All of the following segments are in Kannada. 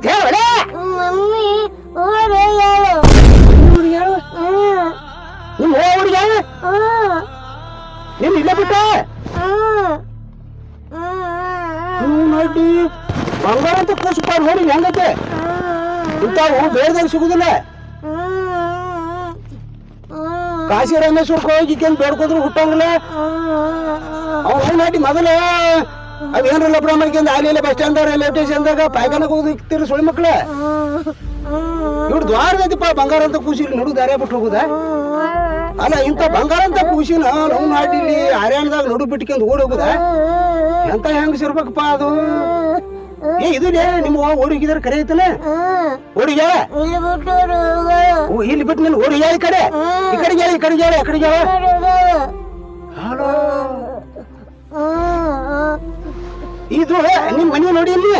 ಏನಂತ ಹೇಳ ಮಮ್ಮಿ ಓಡೆ ಹೇಳು. ನಿಮ್ಮ ಹ್ಮ್ ನೀನು ಇಲ್ಲೇ ಬಿಟ್ಟ? ನೋಡಿ ಬಂಗಾರ ಅಂತ ಕೂಸಪ್ಪ ನೋಡಿ ಹೆಂಗತ್ತೆ ಇಂಥವು ಬೇಡದಾಗ ಸಿಗುದಿಲ್ಲ. ಕಾಶಿ ರಮೇಶ್ವರಕ್ಕೆ ಹೋಗಿ ಬೇಡ್ಕೋದ್ರು ಹುಟ್ಟಂಗಿಲ್ಲ. ಅವ್ನು ನೋಡಿ ಮೊದಲು ಅವೇನ್ರ ಲಬ್ರ ಮಾಡ್ಕೊಂಡು ಅಲ್ಲಿ ಬಸ್ ಸ್ಟ್ಯಾಂಡ್ ರೈಲ್ವೆ ಸ್ಟೇಷನ್ದಾಗ ಪಾಯ್ಖಾನಕ್ಕೆ ಹೋಗಿ ಇಕ್ತಿರಿ ಸುಳಿ ಮಕ್ಳ? ಇವ್ರು ದ್ವಾರದೈತಿಪ್ಪ ಬಂಗಾರ ಅಂತ ಕೂಸಿ ನಡು ದಾರಿ ಬಿಟ್ಟು ಹೋಗುದ? ಅಲ್ಲ ಇಂಥ ಬಂಗಾರ ಅಂತ ಕೂಸಿನ ನಾವು ನಾಟಿಲಿ ಹರ್ಯಾಣದಾಗ ನಡು ಬಿಟ್ಕೊಂಡು ಓಡಿ ಹೋಗುದ? ಎಂತ ಹೆಂಗ್ ಸಿರ್ಬೇಕಪ್ಪ ಅದು? ಏ ಇದು ನಿಮ್ಮ ಓಡಿಗಿದ್ರೆ ಕರೆ ಐತಲ್ಲ? ಓಡಿಗ ಇಲ್ಲಿ ಬಿಟ್ಟು ಓ, ಇಲ್ಲಿ ಬಿಟ್ಟು ನೀನು ಓಡಿ ಈ ಕಡೆ. ಈ ಕಡೆ ಹೇಳಿ ಈ ಕಡೆ ಹೇಳಿ ಆ ಕಡೆ ಹೇಳ. ಹಲೋ. ಇದು ನಿಮ್ ಮನೆ ನೋಡಿ ಇಲ್ಲಿ.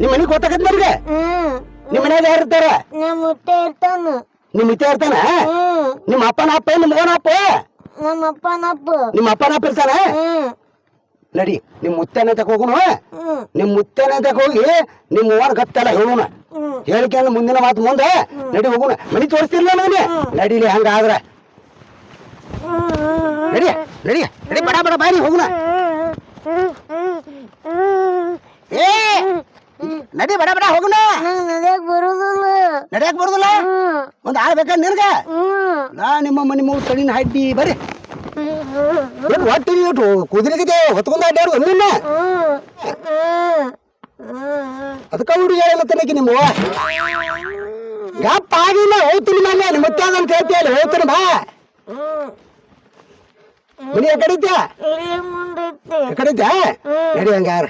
ನಿಮ್ ಮನಿ ಗೊತ್ತಾಗತ್ ಹ್ಮ್. ನಿಮ್ ಮನ್ಯಾಗ ಯಾರು ಇರ್ತಾರ? ನಮ್ಮ ಮುತ್ತೆ ಇರ್ತಾನ. ನಿಮ್ ಇತ್ತೆ ಇರ್ತಾನ? ನಿಮ್ಮ ಅಪ್ಪನ ಅಪ್ಪ ನಿಮ್ಮ ಮಗನ ಅಪ್ಪ? ನಮ್ಮ ಅಪ್ಪನ ಅಪ್ಪ. ನಿಮ್ಮ ಅಪ್ಪನ ಅಪ್ಪ ಇರ್ತಾನ? ನಡಿ ನಿಮ್ ಮುತ್ತೇನ ತಕ ಹೋಗುನು? ನಿಮ್ಮ ನಿಮ್ ಮುತ್ತೇನ ತಕ ಹೋಗಿ ನಿಮ್ ಓನ್ ಗತ್ತಲ್ಲ ಹೇಳುಣ ಹೇಳಿಕೆ ಮುಂದಿನ ಮಾತು ಮುಂದೆ. ನಡಿ ಹೋಗುಣ ಮನಿ ತೋರಿಸ್ತಿರ್ಲ ನನಗೆ ನಡಿಲಿ ಹಂಗಾದ್ರ. ನಡಿ ನಡಿ ನಡಿ ಬಡ ಬಡ ಬಾರಿ ಹೋಗುನ. ಏ! ನಡಿ ಬಡ ಬಡ ನಂಗ್ ನಡೆಯಕ್ ಬರುದಿಲ್ಲ? ನಡಿಯಕ್ ಬರುದಿಲ್ಲ ಒಂದ್ ಆಳ್ ಬೇಕ ನಿನ್ಗ? ನಾ ನಿಮ್ಮ ಮನೆ ಮೂರು ತಳಿನ ಹಡ್ಡಿ, ಬರ್ರಿ. ಒಟ್ಟು ಇಟ್ಟು ಕುದುರೆಗಿದೆ ಹೊತ್ಕೊಂಡ ಅಡ್ಡಾಡು ನಿನ್ನ ಅದಕ್ಕ ಹುಡುಗಿ ಹೇಳಲ್ಲ ನಿಮ್ಮ. ಗಪ್ಪ ಆಗಿಲ್ಲ, ಹೋಗ್ತೀನಿ ಮನೆ ನಿಮ್ಮ ಮತ್ತೆ ಅಂತ ಹೇಳ್ತೀಯಲ್ಲ, ಹೋಗ್ತೀನಿ ಬಾ. ಮನಿ ಆ ಕಡೆ ಇದ್ಯಾ ಇಲ್ಲಿ ಮುಂದೈತೆ ಆ ಕಡೆ ಇದ್ಯಾ ನಡಿ ಹಂಗಾರ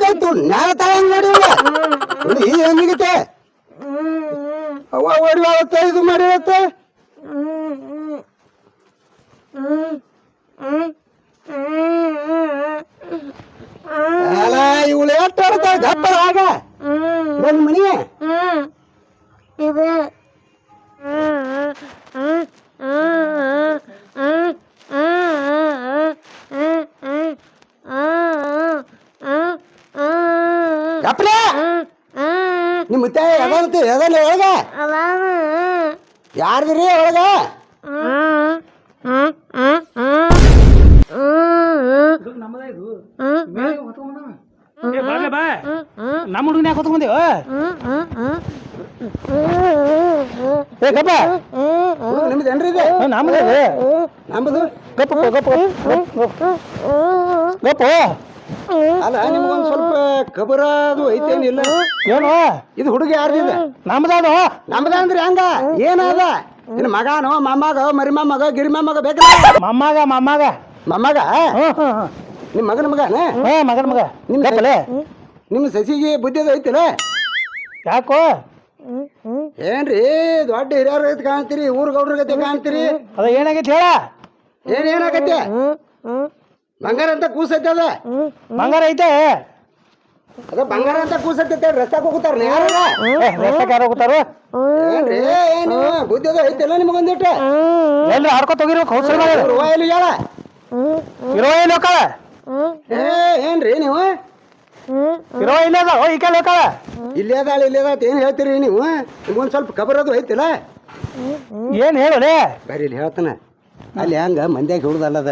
ಕಾಯ್ತು ನ್ಯಾಯ ತಗೊಂಡ್ ನೋಡಿ ಈ ಹೆಂಗಿಗತ್ತೆ ಅವತ್ತ ಇದು ಮಾಡಿ ಅವತ್ತ ಅಲ್ಲ ಇವಳು ಎಷ್ಟು ಆಡ್ತಾಳೆ ಗಪ್ಪ ಆಗ ಬಂದ್ ಮನಿ ಇದೆ. ನಿಮ್ ಮುತ್ತೆ ಎದಂತ ಎದಲ್ಲ ಒಳಗ? ಯಾರ್ದಿರಿ ಒಳಗ? ನಮ್ಮ ಹುಡುಗನ ಯಾಕೆ ಹೊತ್ಕೊಂಡೇವ ಏ ಕಪ್ಪ. ನಿಮ್ದು ಏನ್ರಿ ಇದೆ? ನಮ್ದು. ನಮ್ಮದು ಕಪ್ಪ ಕಪ್ಪ ಗಪ್ಪ ಅಲ್ಲ ನಿಮ್ಗೊಂದ್ ಸ್ವಲ್ಪ ಕಬರ ಅದು ಐತೇನಿಲ್ಲ ಏನು? ಇದು ಹುಡುಗ ಯಾರ್ದಿದೆ? ನಮ್ದಾದ ನಮ್ದ ಅಂದ್ರೆ ಹೆಂಗ? ಏನಾದ? ನಿನ್ ಮಗಾನೋ ಮೊಮ್ಮಗ ಮರಿ ಮೊಮ್ಮಗ ಗಿರಿ ಮೊಮ್ಮಗ ಬೇಕಲ್ಲ ಮಮ್ಮಗ? ಮಮ್ಮಗ ಮಮ್ಮಗ ನಿಮ್ ಮಗನ ಮಗನ? ಹ್ಞೂ ಮಗನ ಮಗ. ನಿಮ್ ನಿಮ್ಮ ಸಸಿಗೆ ಬುದ್ಧಿ ಅದು ಐತಿಲ್ಲ? ಯಾಕೋ? ಏನ್ರಿ ದೊಡ್ಡ ಹಿರಿಯರ ಗತಿ ಕಾಣ್ತೀರಿ ಊರ್ ಗೌಡ್ರ ಗತಿ ಕಾಣ್ತೀರಿ? ಅದ ಏನಾಗೈತಿ ಹೇಳ? ಏನ್ ಏನಾಗತ್ತೆ ಬಂಗಾರ ಅಂತ ಕೂಸೈತೆ ಅದ. ಬಂಗಾರ ಐತೆ. ಅದ ಬಂಗಾರ ಅಂತ ಕೂಸೈತೆ ರಸ್ತಾಗ ಹೋಗುತ್ತಾರ ಯಾರ ರಸ್ತೆಗೆ ಯಾರು ಹೋಗ್ತಾರ ಏನ್ರಿ? ಏನು ಬುದ್ಧಿ ಅದ ಐತೆಲ್ಲ ನಿಮಗೊಂದಿಟ್ಟು ಎಲ್ರಿ ಹರ್ಕೊ ತೆಗಿರ್ಬೇಕು ಹೌಸ್ರ ರುವ ಎಲ್ಲಿ ಹೇಳ ಇರೋ ಏನು ಹೋಕಾಳ ಏನ್ರಿ ನೀವು? ಹ್ಮ್ ಇರೋ ಇಲ್ಲ ಅದ ಓ ಈ ಕಾಲ ಹೋಕಾಳ ಇಲ್ಲೇ ಅದಾಳ ಇಲ್ಲೇ ಏನು ಹೇಳ್ತೀರಿ ನೀವು? ನಿಮ್ಗೊಂದು ಸ್ವಲ್ಪ ಖಬರ್ ಅದು ಐತಿಲ್ಲ? ಏನ್ ಹೇಳಲೆ? ಬರೀ ಇಲ್ಲಿ ಹೇಳ್ತಾನೆ. ಅಲ್ಲಿ ಹಂಗ ಮಂದ್ಯಾಗ ಹಿಡ್ದಲ್ಲದ.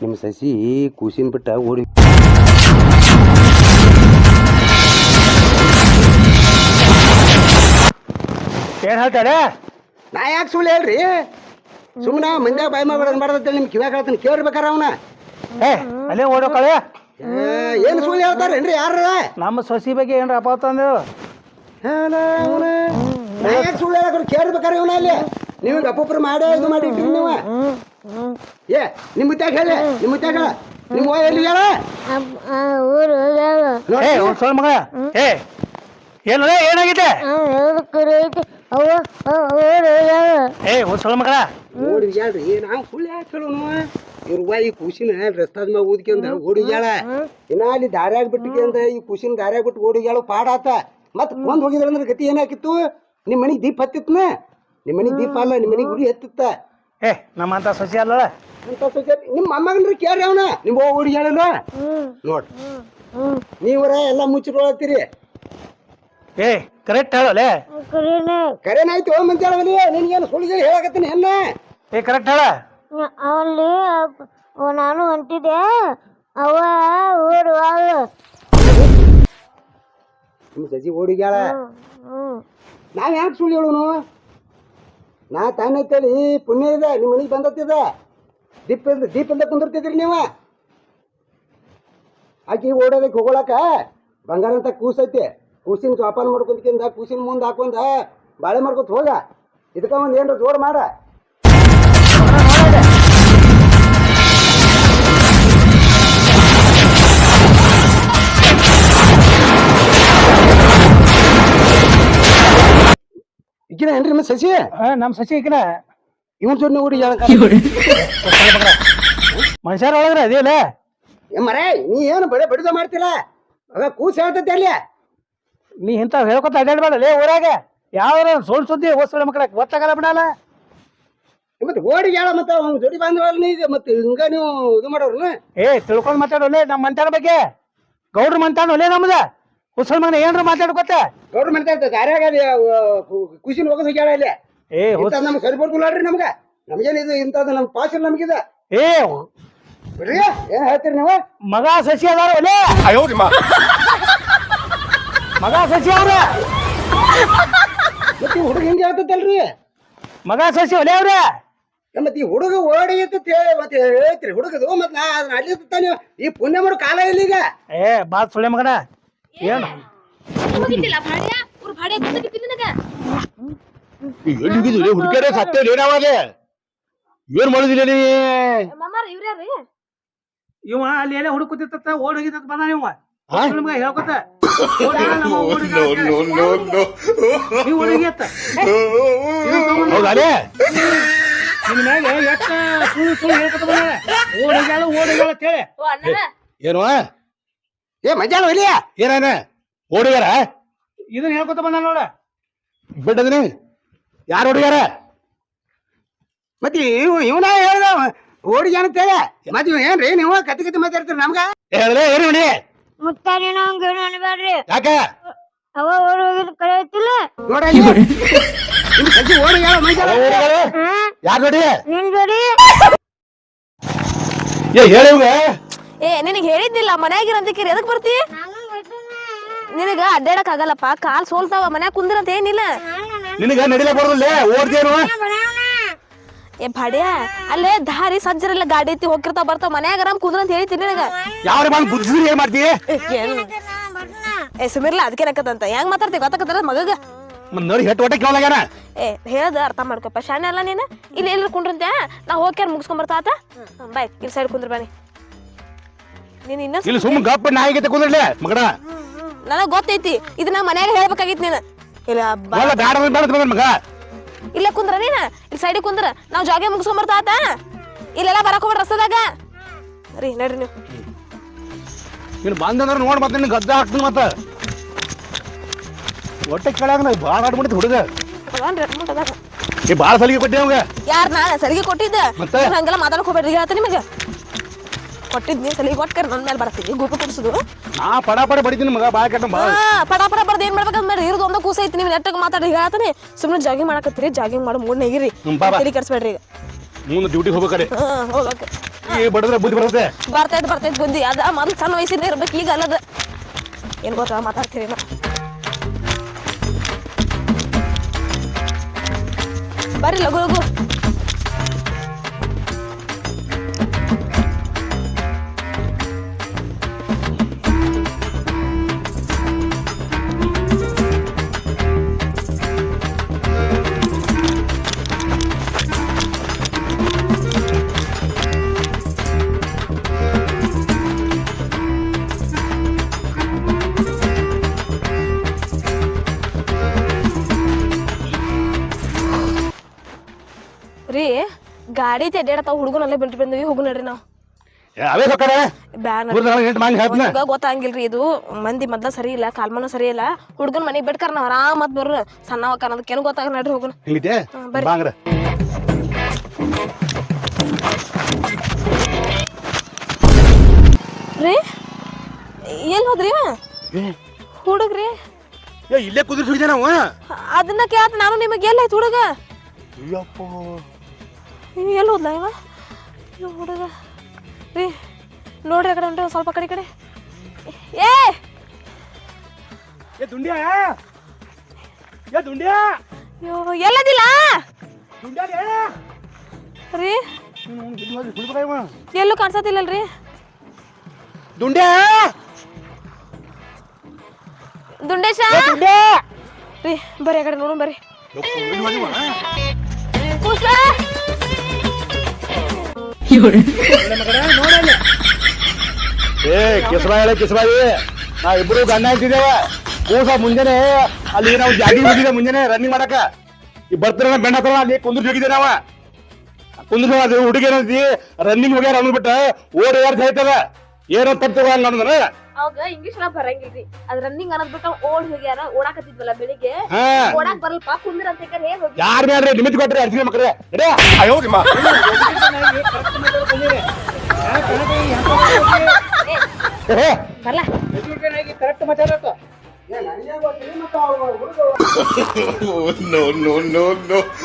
ನಿಮ್ಮ ಸಸಿ ಕೂಸಿನ ಬಿಟ್ಟ ಓಡಿ ಏನ್ ಹೇಳ್ತಾರೆ ನಾ ಯಾಕೆ ಸುಳ್ಳು ಹೇಳ್ರಿ? ಸುಮ್ಮನೆ ಮಂದ್ಯಾಗ ಬಾಯಿ ಮಾಡ್ಬೇಡ ಮಾಡ್ದಂತೇಳಿ ನಿಮ್ ಕಿವ್ಯಾಗ ಹೇಳ್ತಾನೆ ಕೇಳ್ಬೇಕಾರ ಅವನ. ಏ ಅಲ್ಲೇ ಓಡೋಕಳೆ ಏನು ಸುಳ್ಳು ಹೇಳ್ತಾರೇನ್ರಿ ಯಾರ? ನಮ್ಮ ಸಸಿ ಬಗ್ಗೆ ಏನ್ರ ಅಪಾತ ಯಾಕೆ ಸುಳ್ಳು ಹೇಳಕ್ರು ಕೇಳ್ಬೇಕಾರ ಇವನ ಅಲ್ಲಿ. ನೀವು ಅಪ್ಪೊಬ್ರು ಮಾಡೇ ಇದು ಮಾಡಿ ನೀವು. ಏ ನಿಮ್ಮ ಮುತ್ತಾಗ ಹೇಳಿ ನಿಮ್ಮ ಮುತ್ತಾಗ ಹೇಳ. ನಿಮ್ಮ ಎಲ್ಲಿ ಹೇಳ? ಊರು ಏ ಒಂದ್ ಸ್ವಲ್ಪ ಮಗ ಏ ಏನಲ್ಲ ಏನಾಗಿದೆ? ಏ ಒಂದ್ ಹೇಳ್ರಿ ನಾವು ಸುಳ್ಳು ಯಾಕೆ ಹೇಳೋನು ಈ ಖುಷಿನ ರಸ್ತಾದ ಮ್ಯಾಗ ಊದ್ಕೊಂಡ ಓಡಿಗ್ಯಾಳ. ಇನ್ನ ಅಲ್ಲಿ ದಾರ್ಯಾಗ ಬಿಟ್ಟಿಗೆ ಈ ಖುಷಿನ ದಾರ್ಯಾಗ ಬಿಟ್ಟು ಓಡಿಗ್ಯಾಳು ಪಾಡಾತ. ಮತ್ ಬಂದ್ ಹೋಗಿದ್ರ ಅಂದ್ರೆ ಗತಿ ಏನಾಕಿತ್ತು? ನಿಮ್ಮ ಮನೆಗೆ ದೀಪ ಹತ್ತಿತ್ನ? ನಿಮ್ಮ ಮನಿಗ್ ದೀಪ ಅಲ್ಲ ನಿಮ್ಮ ಮನಿಗ್ ಗುಡಿ ಹತ್ತಿತ್ತ? ಏ ನಮ್ಮಂತ ಸೊಸಿ ಅಲ್ಲ ಅಂತ ಸೊಸೈಟಿ ನಿಮ್ಮ ಮೊಮ್ಮಗನ್ರಿ ಕೇಳ್ರಿ ಅವನ. ನಿಮ್ಮ ಓಡಿಗ್ಯಾಳಲ್ಲ ನೋಡ್ರಿ ನೀವರ ಎಲ್ಲ ಮುಚ್ಚಿಟ್ಕೊಳತ್ತೀರಿ. ಏ ಕರೆಕ್ಟ್ ಹೇಳಲೆ? ಕರೆನ ಕರೆನಾಯ್ತು ಓ ಮಂಚಾಳವಲ್ಲಿ ನಿನ್ಗೇನು ಸುಳ್ಳು ಹೇಳಕತ್ತೀನಿ ಹೆಣ್ಣ. ಏ ಕರೆಕ್ಟ್ ಹೇಳ. ಅಲ್ಲಿ ನಾನು ಹೊಂಟಿದ್ದೆ ಅವ ಹೋಗ ನಿಮ್ಮ ಸಸಿ ಓಡಿಗ್ಯಾಳ. ನಾವ್ ಯಾಕೆ ಸುಳ್ಳು ಹೇಳೋನು? ನಾ ತಾನೈತೇಳಿ ಪುಣ್ಯ ಇದೆ, ನಿಮ್ಮ ಮನೆಗೆ ಬಂದತ್ತಿದ ದೀಪ ಇಲ್ದ ದೀಪ ಇಲ್ದ ಕುಂದಿರ್ತಿದ್ರಿ ನೀವು? ಆಕಿ ಓಡೋದಕ್ಕೆ ಹೋಗೋಳಕ ಬಂಗಾರ ಅಂತ ಕೂಸೈತಿ ಕೂಸಿನ ಜೋಪಾನ ಮಾಡ್ಕೊಂಡ್ಕಿಂದ ಕೂಸಿನ ಮುಂದೆ ಹಾಕೊಂಡ ಬಾಳೆ ಮಾಡ್ಕೊತ ಹೋಗ. ಇದಕ್ಕ ಒಂದು ಏನರ ಜೋಡ್ ಮಾಡ. ಈಗಿನ ಏನ್ರಿ ನಮ್ಮ ಸಸಿ? ನಮ್ಮ ಸಸಿ ಈಕಿನ ಇವನ್ ಜೋಡಿ ಓಡಿ ಮನುಷ್ಯರ ಒಳಗ್ರ ಅದೇಲ ಮರೇ ನೀ ಏನು ಬಡ ಬಡಿದ ಮಾಡ್ತಿಲ್ಲ? ಅದ ಕೂಸ ಹೇಳ್ತೈತಿ ಅಲ್ಲಿ. ನೀ ಇಂಥವ್ ಹೇಳ್ಕೊತ ಅಡ್ಡಾಡ್ಬೇಡಲೇ ಊರಾಗ. ಯಾವ್ದಾರ ಸೋಲ್ ಸುದ್ದಿ ಓದ್ಸಳ ಮಕ್ಕಳ ಗೊತ್ತಾಗಲ್ಲ ಬಿಡಲ್ಲ. ಮತ್ತೆ ಓಡಿ ಹೇಳ ಮತ್ತೆ ಅವ್ನ ಜೋಡಿ ಬಂದವಲ್ಲ ನೀ ಮತ್ತೆ ಹಿಂಗ ನೀವು ಇದು ಮಾಡೋರ್ನ. ಏ ತಿಳ್ಕೊಂಡ್ ಮಾತಾಡೋಲೆ ನಮ್ಮ ಮಂತಾನ ಬಗ್ಗೆ. ಗೌಡ್ರ ಮಂತಾನ ಒಲೆ ನಮ್ದ. ಹುಸಲ್ ಮಗನ ಏನ್ರ ಮಾತಾಡ್ಕೊತ ಗೌಡ್ರ ಮಾತಾಡ್ತಾರೆ ಯಾರ್ಯಾಗ ಖುಷಿನ ಹೋಗೋದು ಹೋಗ್ಯಾಳ ಅಲ್ಲಿ ಏ ಇಂಥದ್ದು ನಮ್ಗೆ ಸರಿ ಬರ್ತಿಲ್ಲ ನಮ್ಗೆ. ನಮ್ಗೇನು ಇದು ಇಂಥದ್ದು ನಮ್ಮ ಪಾಸ್ ಇಲ್ಲ ನಮಗಿದ. ಏ ಬಿಡ್ರಿ ಏನ್ ಹೇಳ್ತೀರಿ ನೀವು? ಮಗ ಸಸಿ ಅದಾರ ಒಲೆ. ಮಗ ಸಸಿ ಅವ್ರ. ಮತ್ತೆ ಈ ಹುಡುಗ ಹಿಂಗೆ ಹೇಳ್ತೈತಲ್ರಿ? ಮಗ ಸಸಿ ಒಲೆ ಅವ್ರ. ಮತ್ತೆ ಈ ಹುಡುಗ ಓಡಿ ಅಂತ ಹೇಳಿ ಮತ್ತೆ ಹೇಳ್ತೀರಿ ಹುಡುಗದು ಮತ್ತೆ ನಾ ಅದನ್ನ ಅಲ್ಲಿ ತಾನೇ. ಈ ಪುಣ್ಯ ಮಾಡೋ ಕಾಲ ಇಲ್ಲ ಈಗ? ಏ ಬಾ ಸುಳ್ಳೆ ಮಗನ. ಏನು? ಎಲ್ಲಿಗಿದ್ರಿ ಹುಡುಗರೇ ಸತ್ತೇರಿ ಏನಾವಾಗೆ ಏನ್ ಮಾಡುದಿಲ್ಲ ನೀ? ಇವ ಅಲ್ಲಿ ಎಲ್ಲ ಹುಡುಕುತ್ತಿತ್ತ ಓಡ್ ಹೋಗಿದ್ದ ಬಂದ ಇವ. ಹಾ? ಸುಳ್ಳು ಮಗ ಹೇಳ್ಕೊತ. ಹೌದಾಲೇ ನಿನ್ನ ಮ್ಯಾಗ ಎಷ್ಟ ಸುಳ್ಳು ಸುಳ್ಳು ಹೇಳ್ಕೊತ ಬಂದಾಳೆ. ಓಡಿಗ್ಯಾಳ ಓಡಿಗ್ಯಾಳ ಅಂತ ಹೇಳಿ. ಓ ಅಣ್ಣನ? ಏನು ಏ ಮಜಾನ ಒಲಿಯ ಏನೇನ ಹುಡುಗರ ಇದನ್ನ ಹೇಳ್ಕೊತ ಬಂದ ನೋಡ. ಬಿಟ್ಟದ್ರಿ ಯಾರು ಹುಡುಗರ ಮತ್ತೆ ಇವ್ ಇವನ ಹೇಳ್ದ ಹುಡುಗಿ ಅಂತೇಳಿ. ಮತ್ತೆ ಇವ್ ಏನ್ರಿ ನೀವು ಕತ್ತಿ ಕತ್ತಿ ಮಾತಾಡ್ತೀರಿ ನಮ್ಗ? ಹೇಳಲೇ ಏನು ನೋಡಿ ಮುತ್ತಾನೆ ನಂಗೆ ಅನ್ಬೇಡ್ರಿ ಯಾಕ? ಅವ ನೋಡ ನಿಮ್ ಓಡಿ ಹೇಳ ಮಂಜಾನ ಯಾರು ನೋಡಿ? ನಿನ್ ಜೋಡಿ ಏ ಹೇಳಿವ್ಗ ಏ ನಿನಗ್ ಹೇಳಿದ್ದಿಲ್ಲ ಮನ್ಯಾಗಿರಂತಕಿರಿ ಎದಕ್ ಬರ್ತಿ? ನಿನಗ ಅಡ್ಡಾಡಕ್ ಆಗಲ್ಲಪ್ಪ. ಕಾಲ್ ಸೋಲ್ತಾವ ಮನ್ಯಾಗ ಕುಂದ್ರಂತ ಏನಿಲ್ಲ. ನಿನಗ ನಡಿಲ ಬರೋದಿಲ್ಲ ಏ ಭಾಡ್ಯ ಅಲ್ಲೇ ದಾರಿ ಸಜ್ಜರೆಲ್ಲ ಗಾಡಿ ಐತಿ ಹೋಗಿರ್ತಾವ ಬರ್ತಾವ ಮನ್ಯಾಗ ಆರಾಮ್ ಕುಂದ್ರಂತ ಹೇಳ್ತೀನಿ ನಿನಗ. ಯಾರು ಬಂದು ಬುದ್ಧಿ ಏನ್ ಮಾಡ್ತಿ? ಏ, ಸುಮಿರ್ಲ ಅದಕ್ಕೆ ನಕ್ಕದಂತ ಹೆಂಗ್ ಮಾತಾಡ್ತಿ ಗೊತ್ತಾಕತ್ತಾರ ಮಗಗ? ಮತ್ ನೋಡಿ ಹೆಟ್ ಹೊಟ್ಟೆ ಕೇಳಲಾಗ್ಯಾನ ಏ ಹೇಳ್ದ ಅರ್ಥ ಮಾಡ್ಕೊಪ್ಪ. ಶಾಣೆ ಅಲ್ಲ ನೀನು? ಇಲ್ಲಿ ಎಲ್ರು ಕುಂಡ್ರಂತೆ ನಾ ಹೋಗ್ಯಾರ ಮುಗಿಸ್ಕೊಂಡ್ ಬರ್ತಾ ಆತ? ಬಾಯ್ ಇಲ್ಲಿ ಸೈಡ್ ಕುಂದ್ರ ಬನ್ನಿ. ನೀನ್ ಇನ್ನೂ ಇಲ್ಲಿ ಸುಮ್ಮ ಗಪ್ಪ ನಾಯಿಗೆ ಕುಂದ್ರಲೆ ಮಗನ ನನಗ್ ಗೊತ್ತೈತಿ ಇದನ್ನ ಮನ್ಯಾಗ ಹೇಳ್ಬೇಕಾಗಿತ್ ನೀನು. ಇಲ್ಲ ಬಾ. ಒಳ್ಳೆ ಬ್ಯಾಡ ಅಂದ್ರೆ ಬೇಡ ಮಗನ್ ಮಗ. ಇಲ್ಲೇ ಕುಂದ್ರ ನೀನ ಇಲ್ಲಿ ಸೈಡಿಗೆ ಕುಂದ್ರ ನಾವ್ ಜಾಗೆ ಮುಗಿಸ್ಕೊಂಡ್ ಬರ್ತಾ ಆತ? ಇಲ್ಲೆಲ್ಲ ಬರಕ್ ಹೋಗ್ಬೇಡ ರಸ್ತದಾಗ. ರೀ ನಡ್ರಿ ನೀವು. ನೀನು ಬಂದಂದ್ರೆ ನೋಡ್ ಮತ್ತೆ ನಿನ್ನ ಗದ್ದ ಹಾಕ್ತೀನಿ ಮತ್ತ. ಹೊಟ್ಟೆ ಕೆಳಗ ನಾ ಭಾಳ ಆಡ್ಬಿಡ್ತಿ ಹುಡುಗ. ಈ ಭಾಳ ಸಲಿಗೆ ಕೊಟ್ಟೆ ಅವಂಗ. ಯಾರ್ ನಾ ಸರಿಗೆ ಕೊಟ್ಟಿದ್ದ? ಮತ್ತೆ? ನೀವ್ ಹಂಗೆಲ್ಲ ಮಾತಾಡಕ್ ಹೋಗ್ಬೇಡ್ರಿ ಹೇಳ್ತೀನಿ ನಿಮಗೆ. ಕೊಟ್ಟಿದ್ ನೀ ಸಲಿ ಕೊಟ್ಕರ್ ನನ್ನ ಮೇಲೆ ಬರ್ತೀನಿ ಗುಪ್ಪು ಕುಡ್ಸುದು. ನಾ ಪಡ ಪಡ ಬಡಿತೀನಿ ಮಗ ಬಾಯ್ ಕಟ್ಟ ಬಾ. ಪಡ ಪಡ ಬರ್ದು ಏನ್ ಮಾಡ್ಬೇಕಂತ ಮಾಡಿ ಇರೋದು ಒಂದು ಕೂಸ ಐತಿ ನೀವು ನೆಟ್ಟಗೆ ಮಾತಾಡಿ ಹೇಳ್ತಾನೆ. ಸುಮ್ಮನೆ ಜಾಗಿಂಗ್ ಮಾಡಕತ್ತೀರಿ ಜಾಗಿಂಗ್ ಮಾಡು ಮೂಡ್ ನೆಗಿರಿ. ತಲೆ ಕೆಡ್ಸ್ಬೇಡ್ರಿ ಈಗ. ಮುಂದೆ ಡ್ಯೂಟಿ ಹೋಗ್ಬೇಕಾರೆ ಹೋಗಕ್ಕೆ. ಈ ಬಡದ್ರೆ ಬುದ್ಧಿ ಬರುತ್ತೆ ಬರ್ತೈತೆ ಬರ್ತೈತೆ ಬುದ್ಧಿ. ಅದ ಮೊದ್ಲು ಸಣ್ಣ ವಯಸ್ಸಿಂದ ಇರ್ಬೇಕು ಈಗ ಅಲ್ಲದ. ಏನ್ ಗೊತ್ತಾ ಮಾತಾಡ್ತೀರಿ ನಾ ಬರ್ರಿ ಲಗು ಲಗು. ಗಾಡಿ ತೆಡ್ಯಾಡತಾವ ಹುಡುಗನಲ್ಲೇ ಬಿಟ್ಟು ಬಂದ್ವಿ ಹೋಗು ನಡ್ರಿ ನಾವು. ಅವೇ ಸೊಕ್ಕರೆ ಬ್ಯಾನ್ ಗೊತ್ತಾಗಿಲ್ರಿ ಇದು. ಮಂದಿ ಮೊದ್ಲ ಸರಿ ಇಲ್ಲ ಕಾಲ್ಮನ ಸರಿ ಇಲ್ಲ. ಮನೆಗೆ ಮನೆಗ್ ಬಿಟ್ಕರ್ ನಾವ್ ಆರಾಮತ್ ಬರ್ರ ಸಣ್ಣ ಅನ್ನೋದಕ್ಕೇನು ಗೊತ್ತಾಗ ನಡ್ರಿ. ಬಾಂಗ್ರ. ರೀ? ಎಲ್ಲಿ ಹೋದ್ರಿ? ಹುಡುಗ್ರಿ? ಇಲ್ಲೇ ಕುದುರೆ ನಾವು. ಅದನ್ನ ಕೇಳ್ತ ನಾನು ನಿಮಗೆ ಎಲ್ಲ ಹುಡುಗ? ಅಯ್ಯಪ್ಪ. ಎಲ್ಲಿ ಹೋದ್ಲ ಇವ? ಇವ ಹುಡುಗ. ರೀ ನೋಡ್ರಿ ಆ ಕಡೆ ಒಂದ್ ಸ್ವಲ್ಪ ಕಡೆ ಈ ಕಡೆ. ಏ! ಏ ದುಂಡ್ಯಾ? ಏ ದುಂಡ್ಯಾ? ಅಯ್ಯೋ, ಎಲ್ಲದಿಲ್ಲ? ದುಂಡ್ಯಾ ರೀ? ಎಲ್ಲೂ ಕಾಣಿಸತಿಲ್ಲಲ್ರಿ ದುಂಡ್ಯಾ? ದುಂಡೇಶ? ದುಂಡ್ಯಾ? ರೀ ಬರ್ರಿ ಆ ಕಡೆ ನೋಡು ಬರ್ರಿ. ಕೂಸ ಏ ಕಿಸ್ಬಾಯಿ ಕಿಸ್ಬಾಯಿ ನಾ ಇಬ್ರು ಗಂಡ ಕೂಸ ಮುಂಜಾನೆ, ಅಲ್ಲಿ ನಾವು ಜಾಗಿ ಹೋಗಿದ್ದೆ ಮುಂಜಾನೆ ರನ್ನಿಂಗ್ ಮಾಡಕ ಈ ಬರ್ತಾರ ಬೆಣ್ಣ ಹತ್ರ ಅಲ್ಲಿ ಕುಂದ್ರ ಹೋಗಿದ್ದೆ ನಾವ. ಕುಂದ್ರ ಹುಡುಗಿ ಏನಂತಿ ರನ್ನಿಂಗ್ ಹೋಗ್ಯಾರ ಅಂದ್ಬಿಟ್ಟ ಓಡಿ ಯಾರು ಹೇಳ್ತದ ಏನೋ ತಪ್ಪು ಅವಾಗ ಇಂಗ್ಲಿಷ್ ನಾವ್ ಬರಂಗಿಲ್ರಿ. ಅದ್ ರನ್ನಿಂಗ್ ಅನ್ನೋದ್ ಬಿಟ್ಟು ಓಡ್ ಹೋಗ್ಯಾರ ಓಡಾಕತ್ತಿದ್ವಲ್ಲ ಬೆಳಿಗ್ಗೆ. ಹಾ. ಓಡಾಕ್ ಬರಲ್ಪ ಕುಂದ್ರ ಅಂತ ಹೇಳಿ ಹೋಗಿ ಯಾರ ಬೇಡ್ರಿ ನಿಮಿತ್ ಕೊಟ್ರಿ ಅರ್ಜಿ ಮಕ್ರೆ ಎಡೇ ಏ ಓ no, no, no, no.